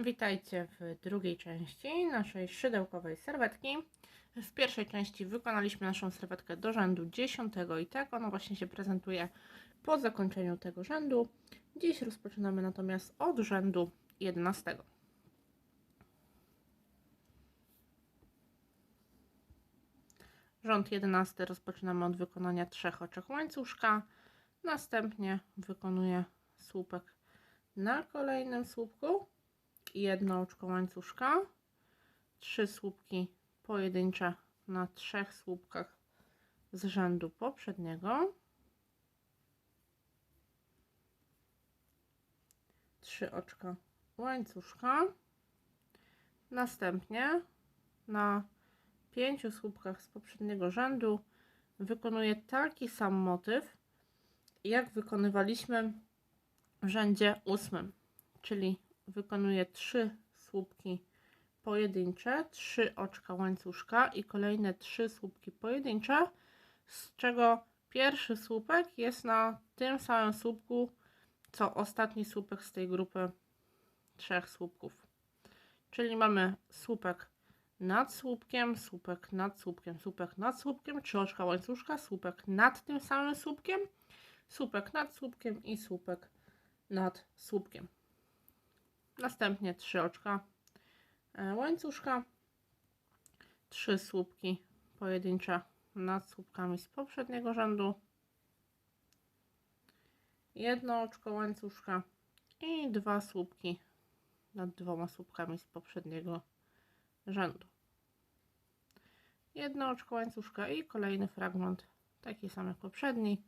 Witajcie w drugiej części naszej szydełkowej serwetki. W pierwszej części wykonaliśmy naszą serwetkę do rzędu 10 i tak ona właśnie się prezentuje po zakończeniu tego rzędu. Dziś rozpoczynamy natomiast od rzędu 11. Rząd 11 rozpoczynamy od wykonania trzech oczek łańcuszka. Następnie wykonuję słupek na kolejnym słupku jedno oczko łańcuszka, trzy słupki pojedyncze na trzech słupkach z rzędu poprzedniego, trzy oczka łańcuszka, następnie na pięciu słupkach z poprzedniego rzędu wykonuję taki sam motyw, jak wykonywaliśmy w rzędzie ósmym, czyli wykonuję trzy słupki pojedyncze, trzy oczka łańcuszka i kolejne trzy słupki pojedyncze, z czego pierwszy słupek jest na tym samym słupku, co ostatni słupek z tej grupy trzech słupków. Czyli mamy słupek nad słupkiem, słupek nad słupkiem, słupek nad słupkiem, trzy oczka łańcuszka, słupek nad tym samym słupkiem, słupek nad słupkiem i słupek nad słupkiem. Następnie trzy oczka e, łańcuszka, trzy słupki pojedyncze nad słupkami z poprzedniego rzędu, jedno oczko łańcuszka i dwa słupki nad dwoma słupkami z poprzedniego rzędu. Jedno oczko łańcuszka i kolejny fragment, taki sam jak poprzedni,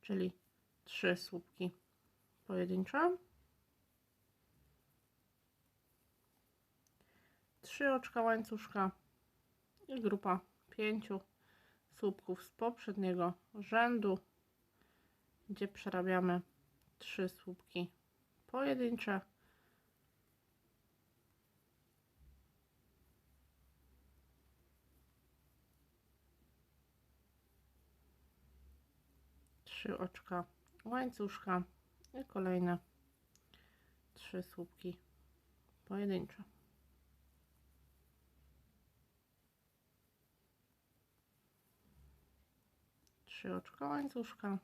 czyli trzy słupki pojedyncze. Trzy oczka łańcuszka i grupa pięciu słupków z poprzedniego rzędu, gdzie przerabiamy trzy słupki pojedyncze. Trzy oczka łańcuszka i kolejne trzy słupki pojedyncze. Trzy oczka łańcuszka,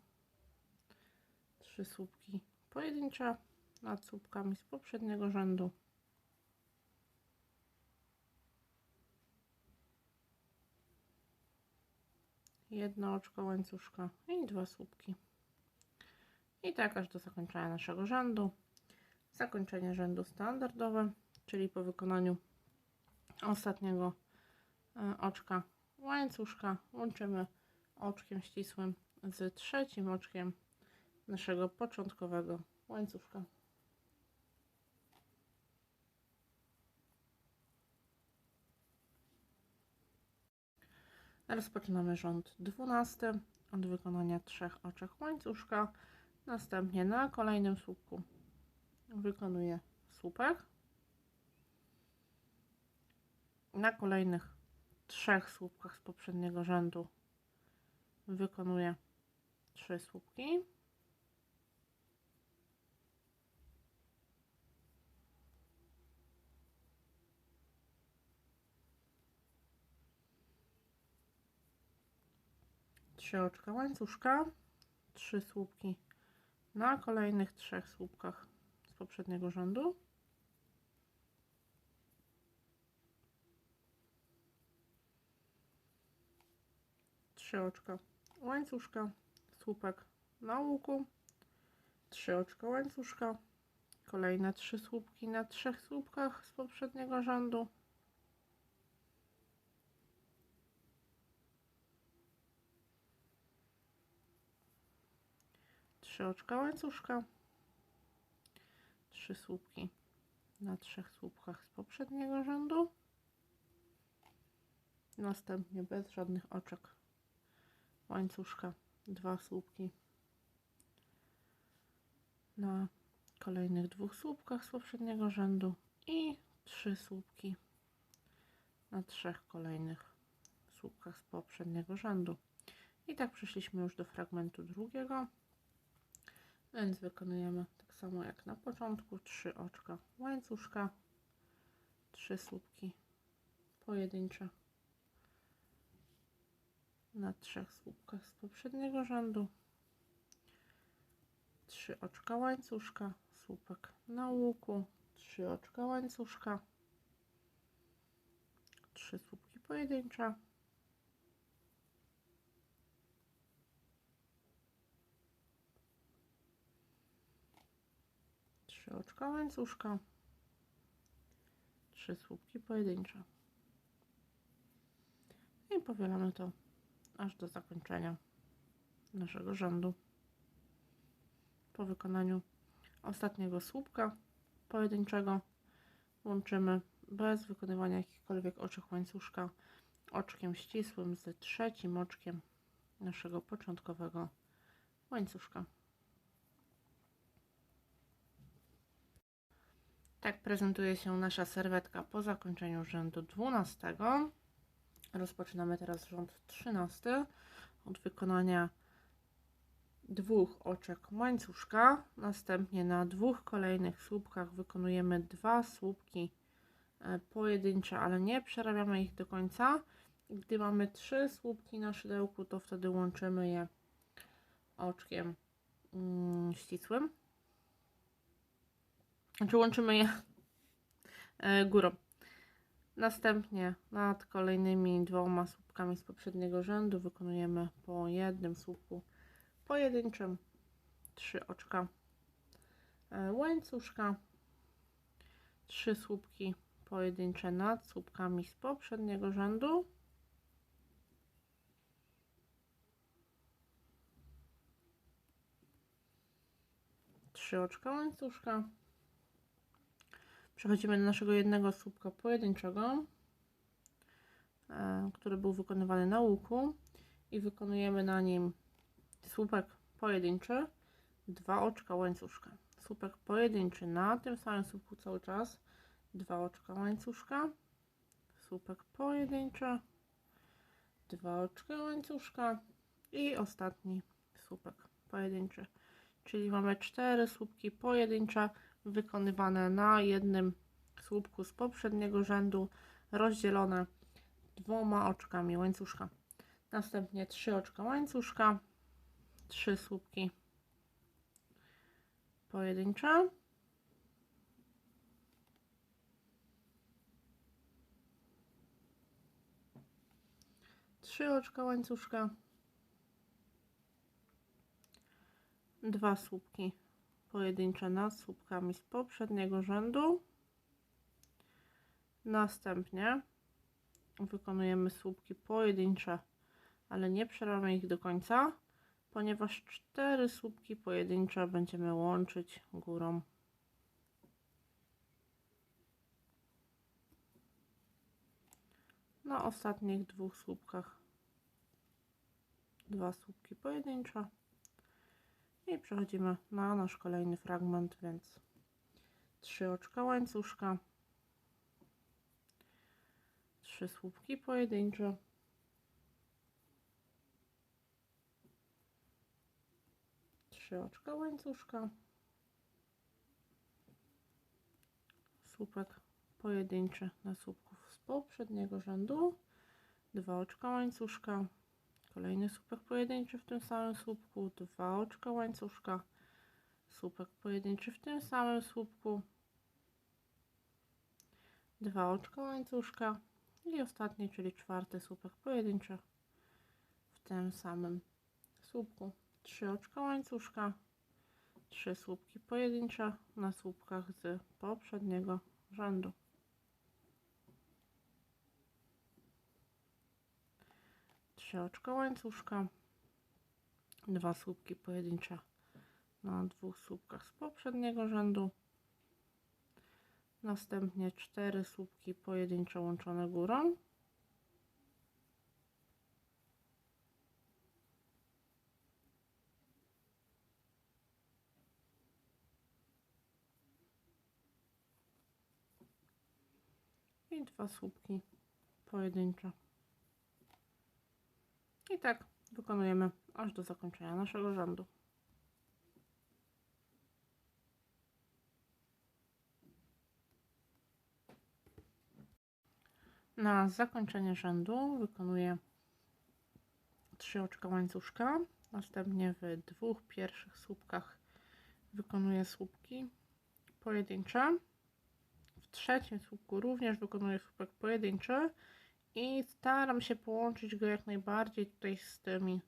trzy słupki pojedyncze nad słupkami z poprzedniego rzędu. Jedno oczko łańcuszka i dwa słupki. I tak aż do zakończenia naszego rzędu. Zakończenie rzędu standardowe, czyli po wykonaniu ostatniego e, oczka łańcuszka łączymy oczkiem ścisłym z trzecim oczkiem naszego początkowego łańcuszka. Rozpoczynamy rząd 12 od wykonania trzech oczek łańcuszka. Następnie na kolejnym słupku wykonuję słupek. Na kolejnych trzech słupkach z poprzedniego rzędu wykonuję trzy słupki. Trzy oczka łańcuszka, trzy słupki na kolejnych trzech słupkach z poprzedniego rzędu. Trzy oczka łańcuszka, słupek na łuku, trzy oczka łańcuszka, kolejne trzy słupki na trzech słupkach z poprzedniego rzędu. Trzy oczka łańcuszka, trzy słupki na trzech słupkach z poprzedniego rzędu. Następnie bez żadnych oczek łańcuszka, dwa słupki na kolejnych dwóch słupkach z poprzedniego rzędu i trzy słupki na trzech kolejnych słupkach z poprzedniego rzędu. I tak przeszliśmy już do fragmentu drugiego. Więc wykonujemy tak samo jak na początku, trzy oczka łańcuszka, trzy słupki pojedyncze na trzech słupkach z poprzedniego rzędu, trzy oczka łańcuszka, słupek na łuku, trzy oczka łańcuszka, trzy słupki pojedyncze, trzy oczka łańcuszka, trzy słupki pojedyncze. I powielamy to aż do zakończenia naszego rzędu. Po wykonaniu ostatniego słupka pojedynczego łączymy bez wykonywania jakichkolwiek oczek łańcuszka oczkiem ścisłym z trzecim oczkiem naszego początkowego łańcuszka. Tak prezentuje się nasza serwetka po zakończeniu rzędu 12. Rozpoczynamy teraz rząd 13 od wykonania dwóch oczek łańcuszka. Następnie na dwóch kolejnych słupkach wykonujemy dwa słupki e, pojedyncze, ale nie przerabiamy ich do końca. Gdy mamy trzy słupki na szydełku, to wtedy łączymy je oczkiem mm, ścisłym. Znaczy łączymy je e, górą. Następnie nad kolejnymi dwoma słupkami z poprzedniego rzędu wykonujemy po jednym słupku pojedynczym trzy oczka e, łańcuszka, trzy słupki pojedyncze nad słupkami z poprzedniego rzędu. Trzy oczka łańcuszka, Przechodzimy do naszego jednego słupka pojedynczego, e, który był wykonywany na łuku i wykonujemy na nim słupek pojedynczy, dwa oczka łańcuszka. Słupek pojedynczy na tym samym słupku cały czas, dwa oczka łańcuszka, słupek pojedynczy, dwa oczka łańcuszka i ostatni słupek pojedynczy. Czyli mamy cztery słupki pojedyncze wykonywane na jednym słupku z poprzedniego rzędu, rozdzielone dwoma oczkami łańcuszka. Następnie trzy oczka łańcuszka, trzy słupki pojedyncze. Trzy oczka łańcuszka, dwa słupki pojedyncze nad słupkami z poprzedniego rzędu. Następnie wykonujemy słupki pojedyncze, ale nie przerwamy ich do końca, ponieważ cztery słupki pojedyncze będziemy łączyć górą. Na ostatnich dwóch słupkach dwa słupki pojedyncze. I przechodzimy na nasz kolejny fragment, więc trzy oczka łańcuszka, trzy słupki pojedyncze, trzy oczka łańcuszka, słupek pojedynczy na słupków z poprzedniego rzędu, dwa oczka łańcuszka, Kolejny słupek pojedynczy w tym samym słupku, dwa oczka łańcuszka, słupek pojedynczy w tym samym słupku, dwa oczka łańcuszka i ostatni, czyli czwarty słupek pojedynczy w tym samym słupku. Trzy oczka łańcuszka, trzy słupki pojedyncze na słupkach z poprzedniego rzędu. Oczka łańcuszka, dwa słupki pojedyncze na dwóch słupkach z poprzedniego rzędu, następnie cztery słupki pojedyncze łączone górą, i dwa słupki pojedyncze. I tak wykonujemy aż do zakończenia naszego rzędu. Na zakończenie rzędu wykonuję 3 oczka łańcuszka. Następnie w dwóch pierwszych słupkach wykonuję słupki pojedyncze. W trzecim słupku również wykonuję słupek pojedynczy i staram się połączyć go jak najbardziej tutaj z tymi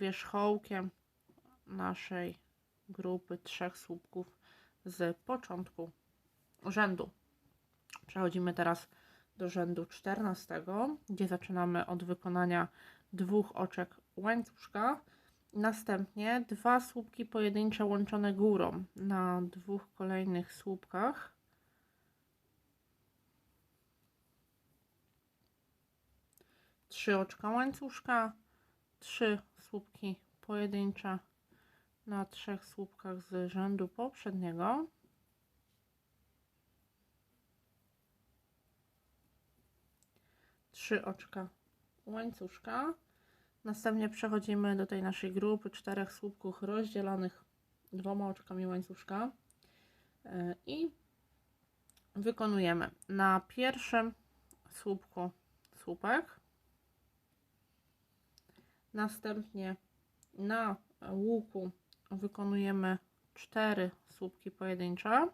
wierzchołkiem naszej grupy trzech słupków z początku rzędu. Przechodzimy teraz do rzędu 14, gdzie zaczynamy od wykonania dwóch oczek łańcuszka. Następnie dwa słupki pojedyncze łączone górą na dwóch kolejnych słupkach. Trzy oczka łańcuszka, trzy słupki pojedyncze na trzech słupkach z rzędu poprzedniego. Trzy oczka łańcuszka. Następnie przechodzimy do tej naszej grupy czterech słupków rozdzielonych dwoma oczkami łańcuszka e, i wykonujemy na pierwszym słupku słupek, następnie na łuku wykonujemy cztery słupki pojedyncze.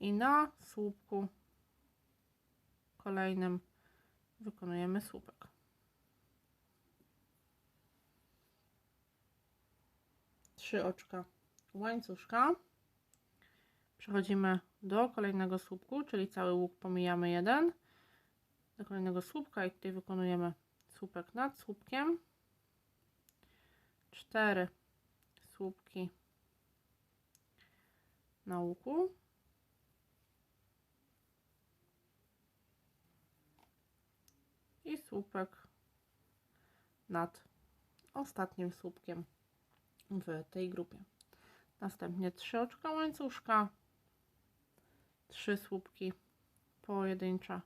I na słupku kolejnym wykonujemy słupek. Trzy oczka łańcuszka. Przechodzimy do kolejnego słupku, czyli cały łuk pomijamy jeden. Do kolejnego słupka i tutaj wykonujemy słupek nad słupkiem. Cztery słupki na łuku. I słupek nad ostatnim słupkiem w tej grupie. Następnie trzy oczka łańcuszka, trzy słupki pojedyncze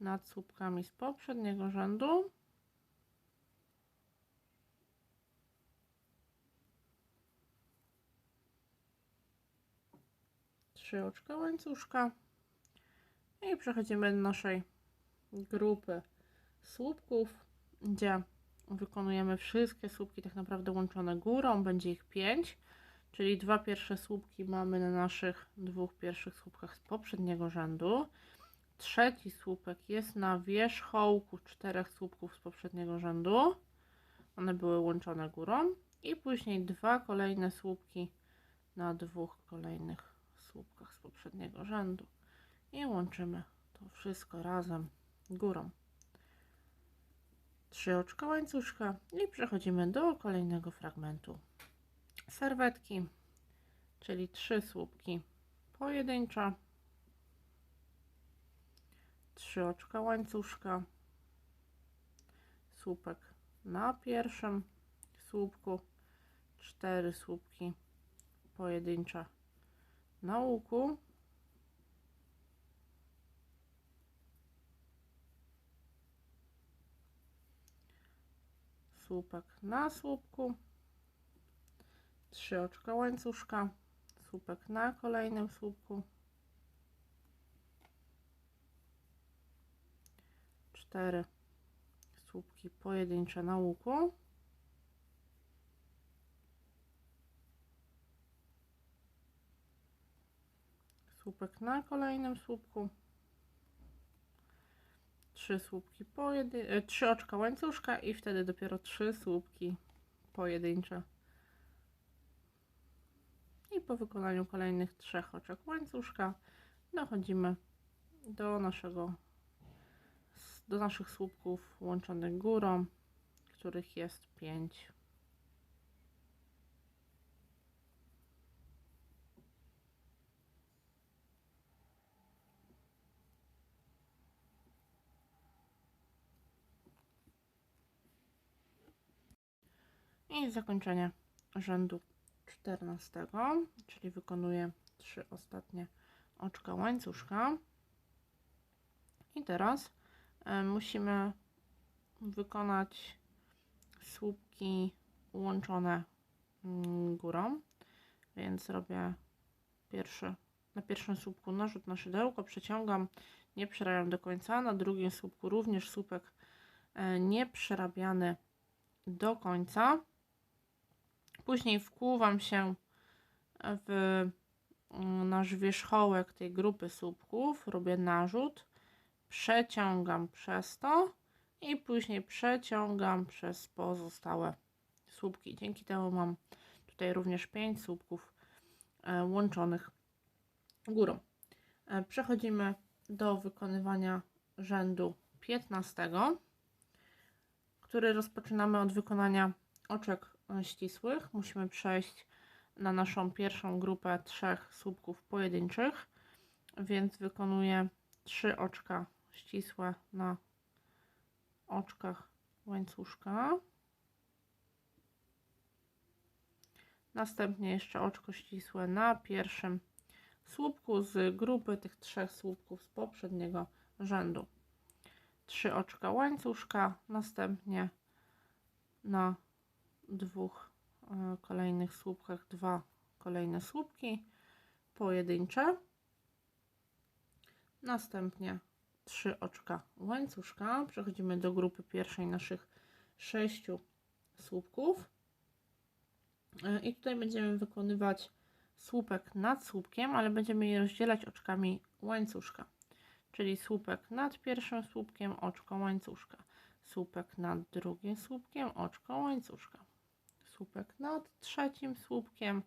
nad słupkami z poprzedniego rzędu. Trzy oczka łańcuszka i przechodzimy do naszej grupy słupków, gdzie wykonujemy wszystkie słupki tak naprawdę łączone górą, będzie ich pięć. Czyli dwa pierwsze słupki mamy na naszych dwóch pierwszych słupkach z poprzedniego rzędu. Trzeci słupek jest na wierzchołku czterech słupków z poprzedniego rzędu. One były łączone górą. I później dwa kolejne słupki na dwóch kolejnych słupkach z poprzedniego rzędu. I łączymy to wszystko razem górą. Trzy oczka łańcuszka i przechodzimy do kolejnego fragmentu serwetki, czyli trzy słupki pojedyncze, trzy oczka łańcuszka, słupek na pierwszym słupku, cztery słupki pojedyncze na łuku, słupek na słupku, trzy oczka łańcuszka, słupek na kolejnym słupku, cztery słupki pojedyncze na łuku, słupek na kolejnym słupku, trzy słupki pojedyncze, trzy oczka łańcuszka i wtedy dopiero trzy słupki pojedyncze i po wykonaniu kolejnych trzech oczek łańcuszka dochodzimy do naszego do naszych słupków łączonych górą, których jest 5. I zakończenie rzędu 14, czyli wykonuję trzy ostatnie oczka łańcuszka. I teraz y, musimy wykonać słupki łączone mm, górą, więc robię pierwszy, na pierwszym słupku narzut na szydełko, przeciągam, nie przerabiam do końca, na drugim słupku również słupek e, nie przerabiany do końca. Później wkłuwam się w mm, nasz wierzchołek tej grupy słupków, robię narzut, przeciągam przez to i później przeciągam przez pozostałe słupki. Dzięki temu mam tutaj również 5 słupków e, łączonych górą. E, Przechodzimy do wykonywania rzędu 15, który rozpoczynamy od wykonania oczek ścisłych. Musimy przejść na naszą pierwszą grupę trzech słupków pojedynczych, więc wykonuję trzy oczka ścisłe na oczkach łańcuszka. Następnie jeszcze oczko ścisłe na pierwszym słupku z grupy tych trzech słupków z poprzedniego rzędu. Trzy oczka łańcuszka, następnie na dwóch e, kolejnych słupkach dwa kolejne słupki pojedyncze. Następnie trzy oczka łańcuszka. Przechodzimy do grupy pierwszej naszych sześciu słupków. E, I tutaj będziemy wykonywać słupek nad słupkiem, ale będziemy je rozdzielać oczkami łańcuszka. Czyli słupek nad pierwszym słupkiem, oczko łańcuszka. Słupek nad drugim słupkiem, oczko łańcuszka. Słupek nad trzecim słupkiem,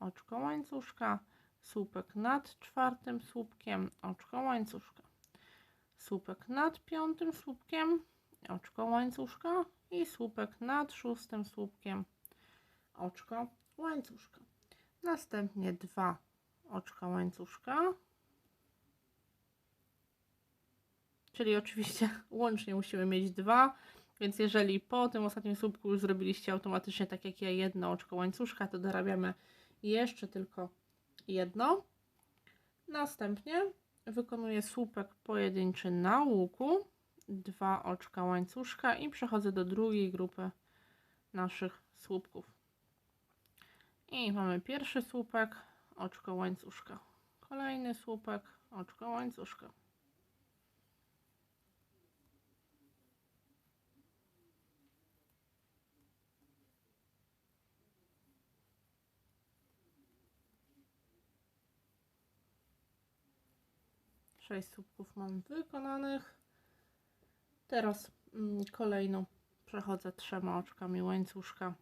oczko łańcuszka. Słupek nad czwartym słupkiem, oczko łańcuszka. Słupek nad piątym słupkiem, oczko łańcuszka. I słupek nad szóstym słupkiem, oczko łańcuszka. Następnie dwa oczka łańcuszka. Czyli oczywiście łącznie musimy mieć dwa, więc jeżeli po tym ostatnim słupku już zrobiliście automatycznie tak jak ja jedno oczko łańcuszka, to dorabiamy jeszcze tylko jedno. Następnie wykonuję słupek pojedynczy na łuku, dwa oczka łańcuszka i przechodzę do drugiej grupy naszych słupków. I mamy pierwszy słupek, oczko łańcuszka. Kolejny słupek, oczko łańcuszka. Sześć słupków mam wykonanych. Teraz mm, kolejną przechodzę trzema oczkami łańcuszka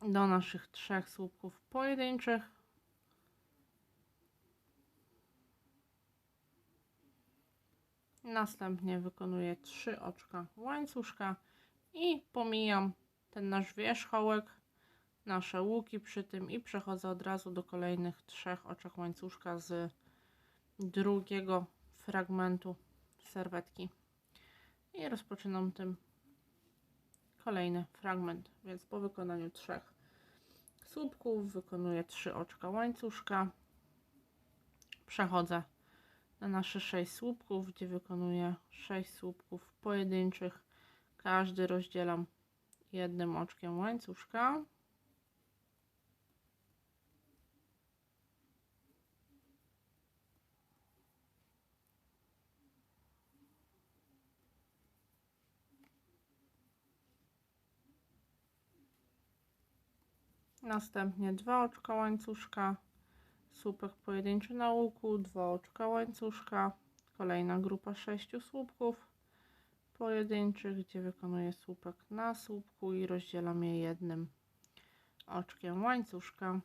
do naszych trzech słupków pojedynczych. Następnie wykonuję trzy oczka łańcuszka i pomijam ten nasz wierzchołek, nasze łuki przy tym i przechodzę od razu do kolejnych trzech oczek łańcuszka z drugiego fragmentu serwetki. I rozpoczynam tym kolejny fragment, więc po wykonaniu trzech słupków wykonuję trzy oczka łańcuszka. Przechodzę na nasze sześć słupków, gdzie wykonuję sześć słupków pojedynczych. Każdy rozdzielam jednym oczkiem łańcuszka. Następnie dwa oczka łańcuszka, słupek pojedynczy na łuku, dwa oczka łańcuszka, kolejna grupa sześciu słupków pojedynczych, gdzie wykonuję słupek na słupku i rozdzielam je jednym oczkiem łańcuszka.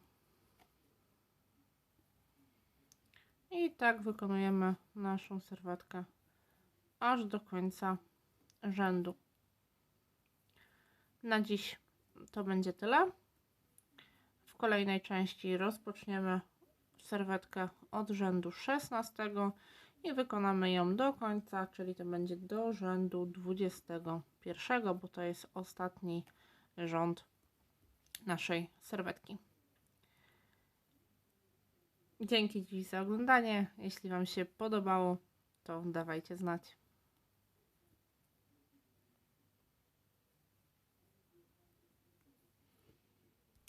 I tak wykonujemy naszą serwetkę aż do końca rzędu. Na dziś to będzie tyle kolejnej części rozpoczniemy serwetkę od rzędu 16 i wykonamy ją do końca, czyli to będzie do rzędu 21, bo to jest ostatni rząd naszej serwetki. Dzięki dziś za oglądanie. Jeśli Wam się podobało, to dawajcie znać.